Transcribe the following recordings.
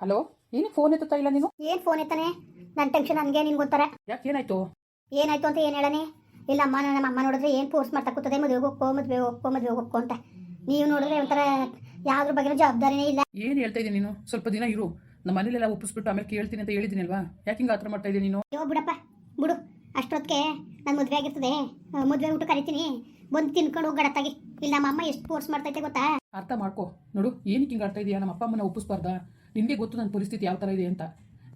Hello ಏನು phone ಎತ್ತುತ್ತಾ ಇಲ್ಲ ನೀನು? ಏನ್ ಫೋನ್ ಎತ್ತಾನೆ? ನನ್ನ ಟೆನ್ಷನ್ ನನಗೆ ನಿನ್ ಗೊತ್ತಾರೆ ಯಾಕೆ ಏನಾಯ್ತು? ಏನಾಯ್ತು ಅಂತ ಏನು ಹೇಳನೆ? ಇಲ್ಲ ಅಮ್ಮ ನಮ್ಮ ಅಮ್ಮ ನೋಡಿದ್ರೆ ಏನು ಫೋರ್ಸ್ ಮಾಡ್ತಾ ಕೂತದೆ? ಮದುವೆಗೆ ಹೋಗ್ಕೋ ಮದ್ವೆ ಹೋಗ್ಕೋ ಮದುವೆ ಹೋಗ್ಕೋ ಅಂತ. ನೀವು ನೋಡಿದ್ರೆ ಒಂಥರ ಯಾವ್ದ್ರ ಬಗ್ಗೆ ಜವಾಬ್ದಾರಿನೇ ಇಲ್ಲ. ಏನು ಹೇಳ್ತಾ ಇದ್ದೀನಿ ನೀನು? ಸ್ವಲ್ಪ ದಿನ ಇರು. ನಮ್ಮ ಮನೇಲೆಲ್ಲ ಒಪ್ಪಿಸ್ಬಿಟ್ಟು ಆಮೇಲೆ ಕೇಳ್ತೀನಿ ಅಂತ ಹೇಳಿದ್ದೀನಲ್ವಾ ಯಾಕೆ ಹಿಂಗೆ ಆತ್ರ ಮಾಡ್ತಾ ಇದ್ದೀನಿ ನೀನು? ಅಯ್ಯೋ ಬಿಡಪ್ಪ. ಬಿಡು. ಅಷ್ಟೊತ್ತಿಗೆ ನನ್ನ ಮದುವೆ ಆಗಿರ್ತದೆ. ಮದ್ವೆ ಮದುವೆ ಊಟ ಕರಿತೀನಿ. ಬಂದು ತಿನ್ಕೊಂಡು ಹೋಗಿ ಗಡತ್ತಾಗಿ. ಇಲ್ಲ ನಮ್ಮ ಅಮ್ಮ ಎಷ್ಟು ಫೋರ್ಸ್ ಮಾಡ್ತೈತೆ ಗೊತ್ತಾ? ಅರ್ಥ ಮಾಡ್ಕೋ. ನೋಡು ಏನಕ್ಕೆ ಹಿಂಗೆ ಆಡ್ತಾ ಇದೀಯಾ? ನಮ್ಮ ಅಪ್ಪ ಅಮ್ಮನ ಒಪ್ಪಿಸ್ಬಾರ್ದಾ? ನಿನಗೆ ಗೊತ್ತು ನನ್ನ ಪರಿಸ್ಥಿತಿ ಯಾವ ಥರ ಇದೆ ಅಂತ.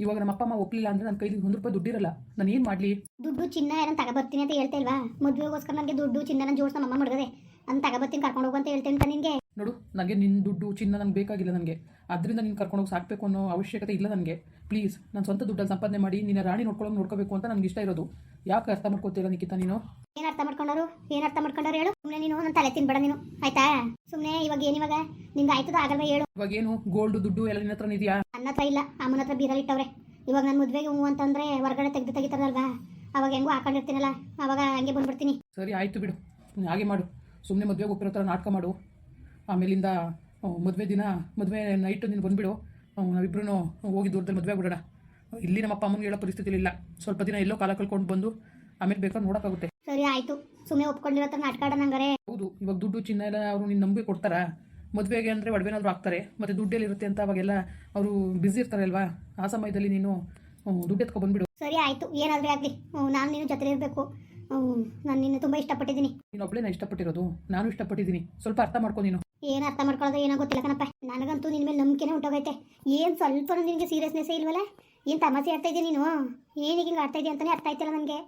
ಇವಾಗ ನಮ್ಮ ಅಪ್ಪ ಅಮ್ಮ ಒಪ್ಪಲಿಲ್ಲ ಅಂದ್ರೆ ನನ್ನ ಕೈಲಿ ಒಂದು ರೂಪಾಯಿ ದುಡ್ಡಿರಲ್ಲ. ನಾನು ಏನು ಮಾಡಲಿ? ದುಡ್ಡು ಚಿನ್ನ ಏನಂತ ತಗೊಬರ್ತೀನಿ ಅಂತ ಹೇಳ್ತಾ ಇಲ್ವಾ? ಮದುವೆಗೋಸ್ಕರ ನನಗೆ ದುಡ್ಡು ಚಿನ್ನನ ಜೋಡಿಸ್ ನಮ್ಮ ಅಮ್ಮ ಮಡಗದೆ. ಅಂತ ತಗೊಬರ್ತೀನಿ, ಕರ್ಕೊಂಡು ಹೋಗು ಅಂತ ಹೇಳ್ತೇನೆ ನಿಮಗೆ ನೋಡು ನನಗೆ ನಿನ್ನ ದುಡ್ಡು ಚಿನ್ನ ನನಗೆ ಬೇಕಾಗಿಲ್ಲ ನನಗೆ. ಅದರಿಂದ ನೀನು ಕರ್ಕೊಂಡೋಗಿ ಸಾಕಬೇಕು ಅನ್ನೋ ಅವಶ್ಯಕತೆ ಇಲ್ಲ ನನಗೆ. ಪ್ಲೀಸ್ ನಾನು ಸ್ವಂತ ದುಡ್ಡಲ್ಲಿ ಸಂಪಾದನೆ ಮಾಡಿ ನಿನ್ನ ರಾಣಿ ನೋಡ್ಕೊಳ್ಳೋದು ನೋಡ್ಕೋಬೇಕು ಅಂತ ನನಗೆ ಇಷ್ಟ ಇರೋದು. ಯಾಕೆ ಅರ್ಥ ಮಾಡ್ಕೋತೀರ ನಿಖಿತ ನೀನು? ಏನು ಅರ್ಥ ಮಾಡ್ಕೊಂಡವರು? ಏನು ಅರ್ಥ ಮಾಡ್ಕೊಂಡಾರು ಹೇಳು. ಸುಮ್ಮನೆ ನೀನು ನನ್ನ ತಲೆ ತಿನ್ಬೇಡ ನೀನು. ಆಯ್ತಾ? ಸುಮ್ಮನೆ ಇವಾಗ ಏನಿವಾಗ ನಿಂಗೆ ಆಯ್ತದ ಆಗಲ್ವಾ ಹೇಳು. ಇವಾಗ ಏನು? ಗೋಲ್ಡ್ ದುಡ್ಡು ಎಲ್ಲ ನಿನ್ನ ಹತ್ರ ಇದೆಯಾ ನನ್ನ ಹತ್ರ ಇಲ್ಲ. ಅಮ್ಮನ ಹತ್ರ ಬೀರಲ್ಲಿ ಇಟ್ಟವ್ರೆ. ಇವಾಗ ನನ್ನ ಮದುವೆಗೆ ಹ್ಞೂ ಅಂತಂದ್ರೆ ಹೊರಗಡೆ ತೆಗೆದು ತೆಗಿತಾರಲ್ವಾ? ಅವಾಗ ಹೆಂಗೋ ಹಾಕೊಂಡಿರ್ತೀನಲ್ಲ. ಅವಾಗ ಹಂಗೆ ಬಂದ್ಬಿಡ್ತೀನಿ. ಸರಿ ಆಯಿತು ಬಿಡು. ಹಾಗೆ ಮಾಡು. ಸುಮ್ಮನೆ ಮದುವೆಗೆ ಹೋಗಿರೋ ಥರ ನಾಟಕ ಮಾಡು. ಆಮೇಲಿಂದ ಮದುವೆ ದಿನ ಮದುವೆ ನೈಟು ನೀನು ಬಂದುಬಿಡು. ನಾವಿಬ್ಬರೂ ಹೋಗಿ ದೂರದಲ್ಲಿ ಮದುವೆ ಬಿಡೋಣ ಇಲ್ಲಿ ನಮ್ಮ ಅಪ್ಪ ಅಮ್ಮನಿಗೆ ಹೇಳೋ ಪರಿಸ್ಥಿತಿ ಇಲ್ಲ ಸ್ವಲ್ಪ ದಿನ ಎಲ್ಲೋ ಕಾಲ ಕಳ್ಕೊಂಡು ಬಂದು ಆಮೇಲೆ ಬೇಕಾದ್ರೆ ನೋಡೋಕ್ಕಾಗುತ್ತೆ. ಸರಿ ಆಯಿತು. ಸುಮ್ಮನೆ ಒಪ್ಕೊಂಡಿರೋ ಥರ ನಾಟಕ ಆಡೋಣಂಗಾರೆ ಹೌದು ಇವಾಗ ದುಡ್ಡು ಚಿನ್ನ ಎಲ್ಲ ಅವರು ನಿನ್ನ ನಂಬಿ ಕೊಡ್ತಾರಾ? ಮದುವೆಗೆ ಅಂದರೆ ಒಡವೆನಾದ್ರು ಹಾಕ್ತಾರೆ ಮತ್ತು ದುಡ್ಡೆಲ್ಲಿ ಇರುತ್ತೆ ಅಂತ ಅವಾಗೆಲ್ಲ ಅವರು ಬ್ಯುಸಿ ಇರ್ತಾರೆ ಅಲ್ವಾ? ಆ ಸಮಯದಲ್ಲಿ ನೀನು ದುಡ್ಡು ಎತ್ಕೊ ಬಂದ್ಬಿಡು. ಸರಿ ಆಯಿತು. ಏನಾದರೂ ಆಗಲಿ. ನಾನು ನೀನು ಜೊತೆ ಇರಬೇಕು. ನಾನು ನಿನ್ನ ತುಂಬ ಇಷ್ಟಪಟ್ಟಿದ್ದೀನಿ. ನೀನು ಒಬ್ಬಳೇ ನಾನು ಇಷ್ಟಪಟ್ಟಿರೋದು. ನಾನು ಇಷ್ಟಪಟ್ಟಿದ್ದೀನಿ. ಸ್ವಲ್ಪ ಅರ್ಥ ಮಾಡ್ಕೊ ನೀನು. ಏನು ಅರ್ಥ ಮಾಡ್ಕೊಳ್ಳೋದು ಏನೋ ಗೊತ್ತಿಲ್ಲ ಕಣಪ್ಪ. ನನಗಂತೂ ನಿನ್ನ ಮೇಲೆ ನಂಬಿಕೆನೇ ಉಂಟೋಗೈತೆ. ಏನು ಸ್ವಲ್ಪ ನಿನಗೆ ಸೀರಿಯಸ್ನೆಸ್ ಇಲ್ವಲ್ಲ? ಏನು ತಮಾಷೆ ಆಡ್ತಾ ಇದೆಯಾ ನೀನು? ಏನಿಗೆ ಹಿಂಗೆ ಆಡ್ತಾ ಇದೆಯಾ ಅಂತಲೇ ಅರ್ಥ ಆಯ್ತಿಲ್ಲ ನನಗೆ?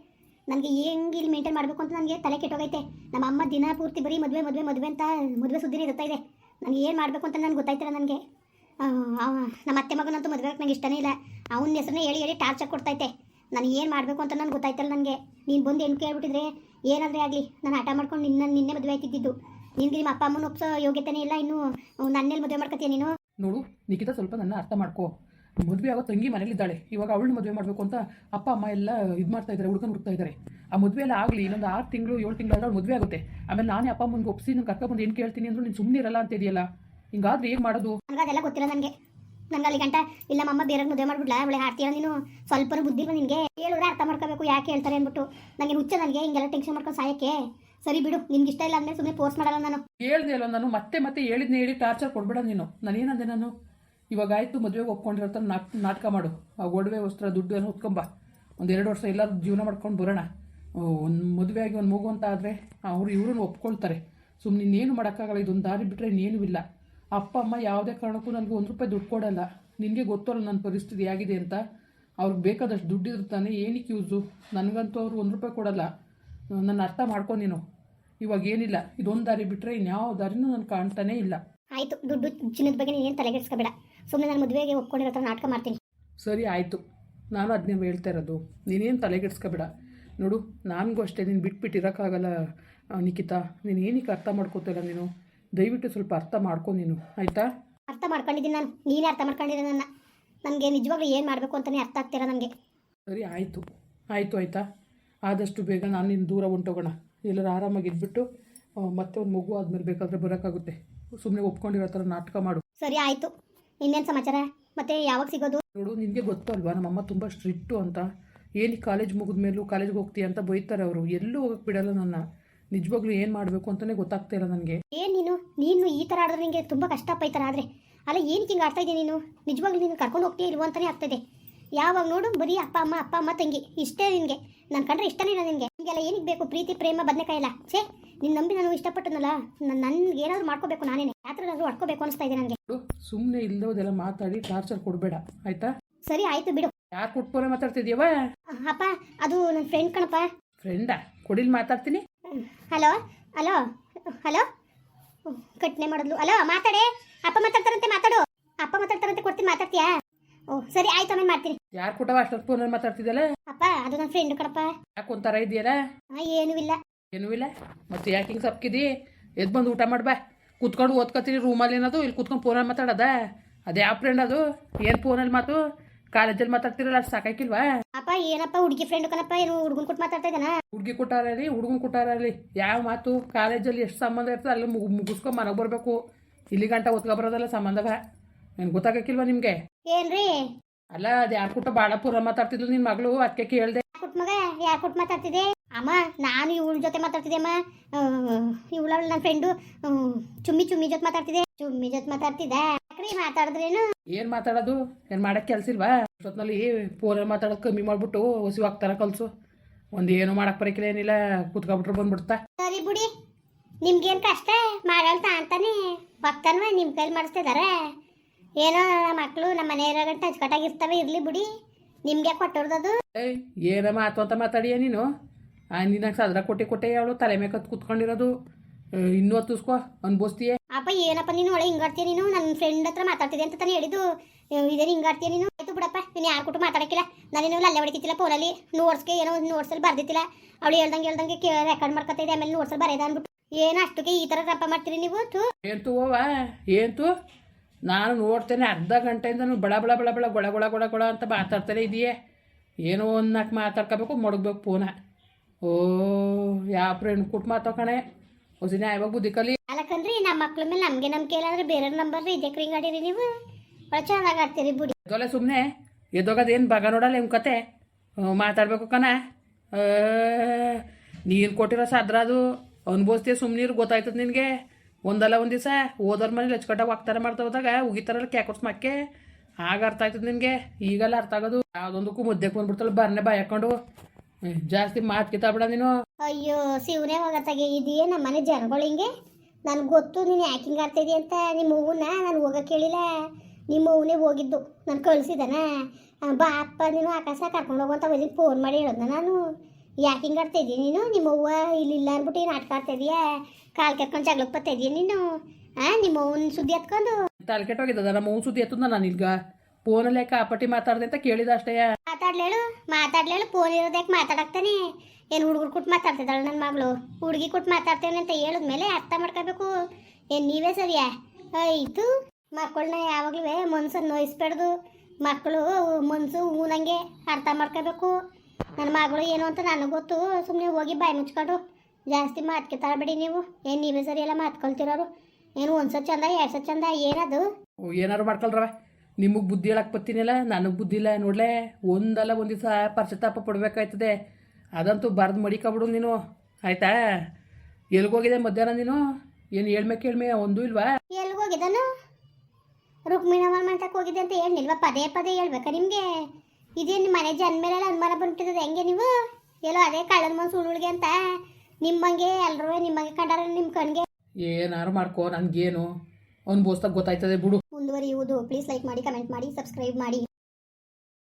ನನಗೆ ಹೆಂಗೆ ಇಲ್ಲಿ ಮೇಂಟೈನ್ ಮಾಡಬೇಕು ಅಂತ ನನಗೆ ತಲೆ ಕೆಟ್ಟೋಗೈತೆ. ನಮ್ಮ ಅಮ್ಮ ದಿನ ಪೂರ್ತಿ ಬರೀ ಮದುವೆ ಮದುವೆ ಮದುವೆ ಅಂತ ಮದುವೆ ಸುದ್ದಿನೇ ಇರ್ತಾ ಇದೆ. ನನಗೆ ಏನು ಮಾಡಬೇಕು ಅಂತ ನನಗೆ ಗೊತ್ತಾಯ್ತಿಲ್ಲ ನನಗೆ. ನಮ್ಮ ಅತ್ತೆ ಮಗನಂತೂ ಮದುವೆ ನಂಗೆ ಇಷ್ಟನೇ ಇಲ್ಲ. ಅವನ ಹೆಸರನ್ನೇ ಹೇಳಿ ಹೇಳಿ ಟಾರ್ಚರ್ ಕೊಡ್ತೈತೆ ನಾನು ಏನು ಮಾಡಬೇಕು ಅಂತ ನನಗೆ ಗೊತ್ತಾಯ್ತಲ್ಲ ನನಗೆ. ನೀನು ಬಂದು ಹೆಣ್ಣು ಕೇಳ್ಬಿಟ್ಟಿದ್ರೆ ಏನಾದರೆ ಆಗಲಿ, ನಾನು ಹಠ ಮಾಡ್ಕೊಂಡು ನಿನ್ನ, ನಿನ್ನೆ ಮದುವೆ ಆಯ್ತಿದ್ದು. ನಿನ್ಗೆ ನಿಮ್ಮ ಅಪ್ಪ ಅಮ್ಮನ ಒಪ್ಸೋ ಯೋಗ್ಯತೆನೇ ಇಲ್ಲ ಇನ್ನು ನನ್ನೆಲ್ಲಿ ಮದುವೆ ಮಾಡ್ಕೊತೀಯ ನೀನು? ನೋಡು ನಿಖಿತ ಸ್ವಲ್ಪ ನನ್ನ ಅರ್ಥ ಮಾಡ್ಕೋ. ಮದುವೆ ಆಗೋ ತಂಗಿ ಮನೇಲಿದ್ದಾಳೆ ಇವಾಗ ಅವಳನ್ನ ಮದುವೆ ಮಾಡಬೇಕು ಅಂತ ಅಪ್ಪ ಅಮ್ಮ ಎಲ್ಲ ಇದು ಮಾಡ್ತಾ ಇದ್ದಾರೆ ಹುಡ್ಕೊಂಡು ಹುಡ್ತಾ ಇದ್ದಾರೆ ಆ ಮದುವೆ ಎಲ್ಲ ಆಗಲಿ ಇನ್ನೊಂದು ಆರು ತಿಂಗಳು ಏಳು ತಿಂಗಳು ಅವಳು ಮದುವೆ ಆಗುತ್ತೆ. ಆಮೇಲೆ ನಾನೇ ಅಪ್ಪ ಅಮ್ಮನಿಗೆ ಒಪ್ಸಿ ನಾನು ಕರ್ಕೊಂಡ್ಬಂದು ಏನು ಕೇಳ್ತೀನಿ ಅಂದ್ರು ನೀನು ಸುಮ್ಮನೆ ಇರಲ್ಲ ಅಂತ ಇದೆಯಲ್ಲ. ಹಿಂಗಾದ್ರೆ ಏನ್ ಮಾಡೋದು? ನನಗೆ ಅದೆಲ್ಲ ಗೊತ್ತಿಲ್ಲ ನನಗೆ. ನಂಗೆ ಅಲ್ಲಿ ಗಂಟ ಇಲ್ಲ ಅಮ್ಮ ಬೇರೆ ಮದುವೆ ಮಾಡ್ಬಿಡ್ಲಾ? ಅವಳೆ ಹಾಡ್ತೀಯ ನೀನು? ಸ್ವಲ್ಪ ಬುದ್ಧಿ ನಿನಗೆ? ಹೇಳಿದ್ರೆ ಅರ್ಥ ಮಾಡ್ಕೋಬೇಕು ಯಾಕೆ ಹೇಳ್ತಾರೆ ಅಂದ್ಬಿಟ್ಟು. ನನಗೆ ಹುಚ್ಚ ನನಗೆ ಹಿಂಗೆಲ್ಲ ಟೆನ್ಷನ್ ಮಾಡ್ಕೊಂಡು ಸಾಯಕ್ಕೆ. ಸರಿ ಬಿಡು ನಿನ್ಗೆ ಇಷ್ಟ ಇಲ್ಲ ಅಂದ್ರೆ ಸುಮ್ಮನೆ ಫೋರ್ಸ್ ಮಾಡಲ್ಲ ನಾನು. ಹೇಳ್ದೆ ಅಲ್ಲ ನಾನು? ಮತ್ತೆ ಮತ್ತೆ ಹೇಳಿದ್ನೇ ಹೇಳಿ ಟಾರ್ಚರ್ ಕೊಡ್ಬೇಡ ನೀನು. ನಾನು ಏನಂದೆ ನಾನು? ಇವಾಗ ಆಯ್ತು, ಮದುವೆಗೆ ಒಪ್ಕೊಂಡಿರೋ ನಾಟ್, ನಾಟಕ ಮಾಡು. ಆ ಒಡವೆ ವಸ್ತ್ರ ದುಡ್ಡು ಎಲ್ಲ ಹೊತ್ಕೊಂಬ ಒಂದು ಎರಡು ವರ್ಷ ಎಲ್ಲರೂ ಜೀವನ ಮಾಡ್ಕೊಂಡು ಬರೋಣ. ಒಂದು ಮದುವೆ ಆಗಿ ಒಂದು ಮಗು ಅಂತ ಆದರೆ ಅವರು ಇವ್ರನ್ನ ಒಪ್ಕೊಳ್ತಾರೆ. ಸುಮ್ಮನೆ ಇನ್ನೇನು ಮಾಡೋಕ್ಕಾಗಲ್ಲ, ಇದೊಂದು ದಾರಿ ಬಿಟ್ಟರೆ ಇನ್ನೇನು ಇಲ್ಲ. ಅಪ್ಪ, ಅಮ್ಮ ಯಾವುದೇ ಕಾರಣಕ್ಕೂ ನನಗೆ ಒಂದು ರೂಪಾಯಿ ದುಡ್ಡು ಕೊಡಲ್ಲ. ನಿನಗೆ ಗೊತ್ತಲ್ಲ ನನ್ನ ಪರಿಸ್ಥಿತಿ ಆಗಿದೆ ಅಂತ. ಅವ್ರಿಗೆ ಬೇಕಾದಷ್ಟು ದುಡ್ಡಿದ್ರೆ ತಾನೆ ಏನಕ್ಕೆ ಯೂಸು ನನಗಂತೂ ಅವರು ಒಂದು ರೂಪಾಯಿ ಕೊಡಲ್ಲ. ನನ್ನ ಅರ್ಥ ಮಾಡ್ಕೊ ನೀನು. ಇವಾಗ ಏನಿಲ್ಲ ಇದೊಂದು ದಾರಿ ಬಿಟ್ಟರೆ ಇನ್ಯಾವ ದಾರಿನೂ ನಾನು ಕಾಣ್ತಾನೇ ಇಲ್ಲ. ಆಯಿತು ದುಡ್ಡು ಚಿನ್ನದ ಬಗ್ಗೆ ನೀನೇನು ತಲೆಗೆಡ್ಸ್ಕೊಬೇಡ ಸುಮ್ಮನೆ ನಾನು ಮದುವೆಗೆ ಒಪ್ಕೊಂಡಿರೋ ಥರ ನಾಟಕ ಮಾಡ್ತೀನಿ. ಸರಿ ಆಯಿತು. ನಾನು ಅದನ್ನೇ ಹೇಳ್ತಾ ಇರೋದು. ನೀನೇನು ತಲೆಗೆಡ್ಸ್ಕೊಬೇಡ ನೋಡು ನನಗೂ ಅಷ್ಟೇ ನೀನು ಬಿಟ್ಬಿಟ್ಟು ಇರೋಕ್ಕಾಗಲ್ಲ ಆ, ನಿಖಿತಾ ನೀನು ಏನಕ್ಕೆ ಅರ್ಥ ಮಾಡ್ಕೋತಿಲ್ಲ ನೀನು? ದಯವಿಟ್ಟು ಸ್ವಲ್ಪ ಅರ್ಥ ಮಾಡ್ಕೊ ನೀನು. ಆಯಿತಾ? ಅರ್ಥ ಮಾಡ್ಕೊಂಡಿದ್ದೀನಿ ನಾನು. ನೀನೇ ಅರ್ಥ ಮಾಡ್ಕೊಂಡಿರೋ ನನ್ನ. ನನಗೆ ನಿಜವಾಗ್ಲೂ ಏನು ಮಾಡಬೇಕು ಅಂತಲೇ ಅರ್ಥ ಆಗ್ತೀರಾ ನನಗೆ. ಸರಿ ಆಯಿತು. ಆಯಿತು ಆಯಿತಾ. ಆದಷ್ಟು ಬೇಗ ನಾನು ನಿನ್ನ ದೂರ ಹೊಂಟೋಗೋಣ. ಎಲ್ಲರೂ ಆರಾಮಾಗಿ ಇದ್ಬಿಟ್ಟು ಮತ್ತೆ ಒಂದು ಮಗು ಆದಮೇಲೆ ಬೇಕಾದ್ರೆ ಬರೋಕ್ಕಾಗುತ್ತೆ. ಸುಮ್ಮನೆ ಒಪ್ಕೊಂಡಿರೋ ಥರ ನಾಟಕ ಮಾಡು. ಸರಿ ಆಯಿತು. ಇನ್ನೇನು ಸಮಾಚಾರ? ಮತ್ತೆ ಯಾವಾಗ ಸಿಗೋದು? ನೋಡು ನಿನಗೆ ಗೊತ್ತು ಅಲ್ವಾ ನಮ್ಮಮ್ಮ ತುಂಬ ಸ್ಟ್ರಿಕ್ಟು ಅಂತ. ಏನಿ ಕಾಲೇಜ್ ಮುಗಿದ ಮೇಲೂ ಕಾಲೇಜ್ಗೆ ಹೋಗ್ತೀಯ ಅಂತ ಬೈತಾರೆ ಅವರು. ಎಲ್ಲೂ ಹೋಗಕ್ಕೆ ಬಿಡಲ್ಲ ನನ್ನ. ನಿಜವಾಗ್ಲೂ ಏನು ಮಾಡಬೇಕು ಅಂತಲೇ ಗೊತ್ತಾಗ್ತಾ ಇಲ್ಲ ನನಗೆ. ಏನು ನೀನು? ನೀನು ಈ ಥರ ಆಡಿದ್ರೆ ನಿಮಗೆ ತುಂಬ ಕಷ್ಟ ಪೈತಾರ ಆದರೆ. ಅಲ್ಲ ಏನಕ್ಕೆ ಹಿಂಗೆ ಆಡ್ತಾ ಇದ್ದೀನಿ ನೀನು? ನಿಜವಾಗ್ಲೂ ನೀನು ಕರ್ಕೊಂಡು ಹೋಗ್ತೀಯ ಇಲ್ವೋ ಅಂತಲೇ ಇದೆ. ಯಾವಾಗ ನೋಡು ಬರೀ ಅಪ್ಪ ಅಮ್ಮ ಅಪ್ಪ ಅಮ್ಮ ತಂಗಿ. ಇಷ್ಟೇ ನಿನಗೆ. ನಾನು ಕಂಡ್ರೆ ಇಷ್ಟನೇ ಇಲ್ಲ ನಿನಗೆ. ನಿಮಗೆಲ್ಲ ಏನಕ್ಕೆ ಬೇಕು? ಪ್ರೀತಿ ಪ್ರೇಮ ಬದನೆಕಾಯಿ ಎಲ್ಲ? ಛೇ ನಿನ್ನ ನಂಬಿ ನಾನು ಇಷ್ಟಪಟ್ಟನಲ್ಲ ನನ್ಗೆ ಏನಾದರೂ ಮಾಡ್ಕೋಬೇಕು ನಾನೇನೆ. ಯಾತ್ರಾದ್ರೂ ಹೊಡ್ಕೋಬೇಕು ಅನಿಸ್ತಾ ಇದೆ ನನಗೆ. ಸುಮ್ಮನೆ ಇಲ್ಲದೆಲ್ಲ ಮಾತಾಡಿ ಟಾರ್ಚರ್ ಕೊಡಬೇಡ ಆಯ್ತಾ? ಸರಿ ಆಯ್ತು ಬಿಡು. ಯಾರು ಕೊಟ್ಬೋರೆ ಮಾತಾಡ್ತಿದ್ಯವ ಅಪ್ಪ ಅದು ನನ್ನ ಫ್ರೆಂಡ್ ಕಣಪ್ಪ. ಫ್ರೆಂಡಾ ಕೊಡಿಲ್ ಮಾತಾಡ್ತೀನಿ. Hello hello hello? ಕಟ್ನೆ ಮಾಡಿದ್ಲು. ಹಲೋ ಮಾತಾಡೆ. ಅಪ್ಪ ಮಾತಾಡ್ತಾರಂತೆ ಮಾತಾಡು. ಅಪ್ಪ ಮಾತಾಡ್ತಾರಂತೆ ಕೊಡ್ತೀನಿ ಮಾತಾಡ್ತೀಯಾ? ಓ ಸರಿ ಆಯ್ತು ಆಮೇಲೆ ಮಾಡ್ತೀನಿ. ಯಾರು ಕೊಟ್ಟವ ಅಷ್ಟೊತ್ತು ಫೋನಲ್ಲಿ ಮಾತಾಡ್ತಿದ್ದಲ್ಲ ಅಪ್ಪ ಅದು ನನ್ನ ಫ್ರೆಂಡ್ ಕಣಪ್ಪ. ಯಾಕೆ ಒಂಥರ ಇದೆಯಲ್ಲ? ಏನು ಇಲ್ಲ. ಏನೂ ಇಲ್ಲ? ಮತ್ತೆ ಯಾಕೆ ಹಿಂಗೆ ಸಪ್ಕಿದಿ? ಎದ್ದು ಬಂದು ಊಟ ಮಾಡ್ಬಾ. ಕುತ್ಕೊಂಡು ಓದ್ಕೋತೀರಿ ರೂಮಲ್ಲಿ ಏನದು ಇಲ್ಲಿ ಕುತ್ಕೊಂಡು ಫೋನಲ್ಲಿ ಮಾತಾಡದ? ಅದೇ ಯಾವ ಫ್ರೆಂಡ್ ಅದು? ಏನು ಫೋನಲ್ಲಿ ಮಾತು? ಕಾಲೇಜಲ್ಲಿ ಮಾತಾಡ್ತಿರಲ್ಲ ಅಷ್ಟು ಸಾಕಾಕಿಲ್ವಾ ಅಪ್ಪ ಏನಪ್ಪ ಹುಡುಗಿ ಫ್ರೆಂಡ್ ಕಣಪ್ಪ ಏನು ಹುಡುಗನ್ ಕೊಟ್ಟು ಮಾತಾಡ್ತಾ ಇದ್ದಾನ? ಹುಡುಗಿ ಕೊಟ್ಟಾರಲ್ಲಿ ಹುಡುಗನ್ ಕೊಟ್ಟಾರಲ್ಲಿ ಯಾವ ಮಾತು? ಕಾಲೇಜಲ್ಲಿ ಎಷ್ಟು ಸಂಬಂಧ ಇರ್ತದೆ ಅಲ್ಲಿ ಮುಗ್ ಮುಗಿಸ್ಕೊಂಡು ಮನೆಗೆ ಬರಬೇಕು. ಇಲ್ಲಿ ಗಂಟ ಓದ್ಕೊ ಬರೋದಲ್ಲ ಸಂಬಂಧವ ಏನು ಗೊತ್ತಾಗಕ್ಕಿಲ್ವಾ ನಿಮಗೆ? ಏನ್ರಿ? ಅಲ್ಲ ಅದು ಯಾರು ಕುಟ್ಟ ಭಾಳ ಪೂರ ಮಾತಾಡ್ತಿದ್ಲು ನಿನ್ನ ಮಗಳು? ಅದಕ್ಕೆ ಕೇಳಿದೆ. ಕುಟ್ ಮಗ ಯಾರು ಕುಟ್ ಮಾತಾಡ್ತಿದ್ದೆ? ಅಮ್ಮ ನಾನು ಇವಳ ಜೊತೆ ಮಾತಾಡ್ತಿದ್ದೆ ಅಮ್ಮ. ಇವಳ ನನ್ನ ಫ್ರೆಂಡು ಚುಮ್ಮಿ ಚುಮ್ಮಿ ಜೊತೆ ಮಾತಾಡ್ತಿದ್ದೆ. ಚುಮ್ಮಿ ಜೊತೆ ಮಾತಾಡ್ತಿದ್ದೆ? ಯಾಕ್ರಿ ಮಾತಾಡಿದ್ರೇನು? ಏನು ಮಾತಾಡೋದು? ಏನು ಮಾಡಕ್ಕೆ ಕೆಲಸ ಇಲ್ವಾ? ಪೋರ ಮಾತಾಡೋದ್ ಕಮ್ಮಿ ಮಾಡ್ಬಿಟ್ಟು ಹೊಸಿ ಹೋಗ್ತಾರ ಕಲ್ಸು ಒಂದು ಏನು ಮಾಡಕ್ಕೆ ಬರಕಿಲ್ಲ ಏನಿಲ್ಲ ಕುತ್ಕೊಬಿಟ್ರು ಬಂದ್ಬಿಡ್ತಾ. ಸರಿ ಬಿಡಿ. ನಿಮ್ಗೇನು ಕಷ್ಟ? ಮಾಡಲ್ ಅಂತಾನೆ ಭಕ್ತನ್ವ ನಿಮ್ಮ ಕೈಲಿ ಮಾಡಿಸ್ತಿದಾರೆ. ಏನೋ ನನ್ನ ಮಕ್ಕಳು ನಮ್ಮ ಮನೆಯವ್ರಾಗ ಅಚ್ಚುಕಟ್ಟಾಗಿರ್ತವೆ ಇರಲಿ ಬಿಡಿ. ನಿಮ್ಗೆ ಕೊಟ್ಟೋರ್ದದು ಏಯ್ ಏನ ಮಾತು ಅಂತ ಮಾತಾಡಿಯ ನೀನು? ಆ ನಿನಗೆ ಸದ್ರ ಕೊಟ್ಟೆ ಕೊಟ್ಟೆ ಅವಳು ತಲೆ ಮೇಲೆ ಕತ್ ಕೂತ್ಕೊಂಡಿರೋದು. ಏ, ಇನ್ನೂ ಹತ್ತಿಸ್ಕೊ ಅನ್ಬೋಸ್ತೀಯ ಅಪ್ಪ ಏನಪ್ಪ ನೀನು? ಒಳ್ಳೆ ಹಿಂಗಾಡ್ತೀಯ ನೀನು? ನನ್ನ ಫ್ರೆಂಡ್ ಹತ್ರ ಮಾತಾಡ್ತಿದ್ದೆ ಅಂತ ತಾನೇ ಹೇಳಿದ್ದು. ಇದೇನು ಹಿಂಗಾಡ್ತೀಯ ನೀನು? ಆಯ್ತು ಬಿಡಪ್ಪ ನೀನು ಯಾರು ಕೊಟ್ಟು ಮಾತಾಡಕ್ಕಿಲ್ಲ. ನಾನೇನು ಅಲ್ಲೇ ಹೊಡಿತಿಲ್ಲ ಫೋನಲ್ಲಿ ನೋಟ್ಸ್ಗೆ ಏನೋ ಒಂದು ನೋಟ್ಸಲ್ಲಿ ಬರ್ದಿತ್ತಿಲ್ಲ ಅವಳು ಹೇಳ್ದಂಗೆ ಹೇಳ್ದಂಗೆ ಕೇ ರೆಕಾರ್ಡ್ ಮಾಡ್ಕೊತಾ ಇದೆ ಆಮೇಲೆ ನೋಟ್ಸಲ್ಲಿ ಬರೆದ ಅಂದ್ಬಿಟ್ಟು. ಏನು ಅಷ್ಟಕ್ಕೆ ಈ ಥರ ರಪ್ಪ ಮಾಡ್ತೀರಿ ನೀವು? ಥೂ. ತೂ ಓವ ಏಂತು ನಾನು ನೋಡ್ತೇನೆ ಅರ್ಧ ಗಂಟೆಯಿಂದ ನೀವು ಬಳ ಬಳ ಬಳ ಬಳ ಗೊಳ ಗೊಳ ಗೊಳ ಗೊಳ ಅಂತ ಮಾತಾಡ್ತಾನೆ ಇದೆಯೇ. ಏನೋ ಒಂದು ನಾಲ್ಕು ಮಾತಾಡ್ಕೋಬೇಕು ಮಡಗ್ಬೇಕು ಪೂನ. ಓ ಯಾವ ಫ್ರೆಂಡ್ ಕೊಟ್ಟು ಮಾತಾಡ್ಕಣೆ ಹೊಸಿನ ಯಾವಾಗ ಬುದ್ಧಿ ಕಲಿ? ಅಲ್ಲಕಂದ್ರಿ ನಮ್ಮ ಮಕ್ಳ ಮೇಲೆ ನಮಗೆ ನಮ್ಮ ಇಲ್ಲ ಅಂದ್ರೆ ಬೇರೆ ನಂಬರ್ ಇದೆ ಕ್ರಿಂಗ್ ಆಡಿರಿ ನೀವು. ಭಾಳ ಚೆನ್ನಾಗಿ ಆಡ್ತೀರಿ ಬಿಡಿ. ಎದ್ದೋಲೆ ಸುಮ್ಮನೆ ಎದ್ದೋಗೋದೇನು ಬಗ ನೋಡಲ್ಲ ನಿಮ್ಮ ಕತೆ? ಮಾತಾಡ್ಬೇಕು ಕಣ. ನೀನು ಕೊಟ್ಟಿರೋ ಸಾದ್ರ ಅದು. ಅನುಭವಿಸ್ತೀಯ ಸುಮ್ಮನೀರು ಗೊತ್ತಾಯ್ತದ ನಿನಗೆ. ಒಂದಲ್ಲ ಒಂದು ದಿವಸ ಓದೋರ ಮನೇಲಿ ಹಚ್ಕಟ್ಟಾಗ ಹೋಗ್ತಾರೆ ಮಾಡ್ತಾ ಹೋದಾಗ ಉಗಿತಾರಲ್ಲ ಕ್ಯಾಕೊಡ್ಸ್ ಮಕ್ಕೆ. ಆಗ ಅರ್ಥ ಆಯ್ತದ ನಿನಗೆ ಈಗೆಲ್ಲ ಅರ್ಥ ಆಗೋದು. ಯಾವುದೊಂದಕ್ಕೂ ಮುದ್ದೆ ಬಂದ್ಬಿಡ್ತಲ್ಲ, ಬರ್ನೆ ಬಾಯ್ ಹಾಕೊಂಡು. ಜಾಸ್ತಿ ಮಾತು ಕಿತ್ತಾಬಿಡ ನೀನು. ಅಯ್ಯೋ, ಶಿವನೇ ಹೋಗತ್ತಾಗೆ ಇದೆಯೇ ನಮ್ಮ ಮನೆ ಜನಗಳು ಹಿಂಗೆ? ನನಗೆ ಗೊತ್ತು, ನೀನು ಯಾಕೆ ಹಿಂಗೆ ಅಂತ. ನಿಮ್ಮ ಹೂವನ್ನ ನಾನು ಹೋಗಕ್ಕೆ ಹೇಳಿಲ್ಲ ನಿಮ್ಮ ಹೂವನ್ನೇ ಹೋಗಿದ್ದು. ನಾನು ಕಳಿಸಿದನ ಬಾ ಅಪ್ಪ, ನೀನು ಆಕಾಶ ಕರ್ಕೊಂಡು ಹೋಗು ಅಂತ ಫೋನ್ ಮಾಡಿ ಹೇಳೋದ ನಾನು. ಯಾಕೆ ಹಿಂಗೆ ನೀನು? ನಿಮ್ಮ ಅವ್ವ ಇಲ್ಲಿಲ್ಲ ಅಂದ್ಬಿಟ್ಟು ಏನು ಆಟ ಆಡ್ತಾ ಇದೀಯಾ? ಕಾಲು ಕೆತ್ಕೊಂಡು ಜಗಳಕ್ಕೆ ಇದೀಯ ನೀನು? ಆ ನಿಮ್ಮ ಅವ್ನ ಸುದ್ದಿ ಹತ್ಕೊಂಡು ತಲೆ ಕೆಟ್ಟೋಗಿದ್ದದ ನಮ್ಮ ಅವ್ನ ಸುದ್ದಿ ಎತ್ತದ ನಾನು ಈಗ ಫೋನಲ್ಲೇ ಕಾಪಟ್ಟಿ ಮಾತಾಡ್ದೆ ಅಂತ ಕೇಳಿದ ಅಷ್ಟೇ. ಮಾತಾಡ್ಲೇಳು ಮಾತಾಡ್ಲೇಳು ಫೋನ್ ಇರೋದಕ್ಕೆ ಮಾತಾಡಕ್ತಾನೆ? ಏನು ಹುಡುಗರು ಕೊಟ್ಟು ಮಾತಾಡ್ತಿದ್ದಾಳೆ ನನ್ನ ಮಗಳು? ಹುಡುಗಿ ಕೊಟ್ಟು ಮಾತಾಡ್ತೇನೆ ಅಂತ ಹೇಳಿದ್ಮೇಲೆ ಅರ್ಥ ಮಾಡ್ಕೋಬೇಕು ಏನು ನೀವೇ ಸರಿಯಾ? ಆಯಿತು ಮಕ್ಕಳನ್ನ ಯಾವಾಗಲೂ ಮನ್ಸನ್ನು ನೋಯಿಸ್ಬೇಡ್ದು. ಮಕ್ಕಳು ಮನ್ಸು ಊನಂಗೆ ಅರ್ಥ ಮಾಡ್ಕೋಬೇಕು ನನ್ನ ಮಗಳು ಏನು ಅಂತ ನನಗೆ ಗೊತ್ತು. ಸುಮ್ಮನೆ ಹೋಗಿ ಬಾಯಿ ಮುಚ್ಕೊಂಡು ಜಾಸ್ತಿ ಮಾತ್ಕೆ ತರಬೇಡಿ ನೀವು. ಏನು ನೀವೇ ಸರಿ ಎಲ್ಲ ಮಾತು ಕಲ್ತಿರೋರು ಏನು ಒಂದ್ಸತ್ ಚಂದ ಎರಡು ಸತ್ ಚಂದ ಏನದು? ಏನಾರು ಮಾಡ್ಕೊಳ್ರವ? ನಿಮಗೆ ಬುದ್ಧಿ ಹೇಳಕ್ಕೆ ಬರ್ತೀನಿಲ್ಲ ನನಗೆ ಬುದ್ಧಿ ಇಲ್ಲ ನೋಡ್ಲೆ. ಒಂದಲ್ಲ ಒಂದು ದಿವಸ ಪಶ್ಚಾತ್ತಾಪ ಪಡ್ಬೇಕಾಯ್ತದೆ. ಅದಂತೂ ಬರ್ದು ಮಡಿಕೊಬಿಡು ನೀನು. ಆಯ್ತಾ? ಎಲ್ಗೋಗಿದೆ ಮಧ್ಯಾಹ್ನ ನೀನು? ಏನು ಹೇಳ್ಮೆ ಕೇಳ್ಮೆ ಒಂದು ಇಲ್ವಾ? ಎಲ್ಲಿಗೆ ಹೋಗಿದ್ದಾನು ಅವರ ಮಂತಕ್ಕೆ ಹೋಗಿದೆ ಅಂತ ಹೇಳಿಲ್ವಾ ಪದೇ ಪದೇ ಹೇಳ್ಬೇಕಾ ನಿಮಗೆ? ಇದೇನು ನಿಮ್ಮ ಮನೆ ಜನ ಮೇಲೆ ಅನುಮಾನ ಬಂದ್ಬಿಟ್ಟಿದೆ ಹೆಂಗೆ ನೀವು? ಎಲ್ಲೋ ಅದೇ ಕಳ್ಳನ ಮನ್ಸು ಸುಳ್ಳುಳಿಗೆ ಅಂತ. ನಿಮ್ಮಂಗೆ ಎಲ್ಲರೂ ನಿಮ್ಮಂಗೆ ಕಂಡಾರ ನಿಮ್ಮ ಕಣ್ಗೆ. ಏನಾರು ಮಾಡ್ಕೋ ನನಗೇನು? ಅನ್ಬೋಸ್ದಾಗ ಗೊತ್ತಾಯ್ತದೆ ಬಿಡು. ಮುಂದುವರಿಯುವುದು. ಪ್ಲೀಸ್ ಲೈಕ್ ಮಾಡಿ ಕಮೆಂಟ್ ಮಾಡಿ ಸಬ್ಸ್ಕ್ರೈಬ್ ಮಾಡಿ.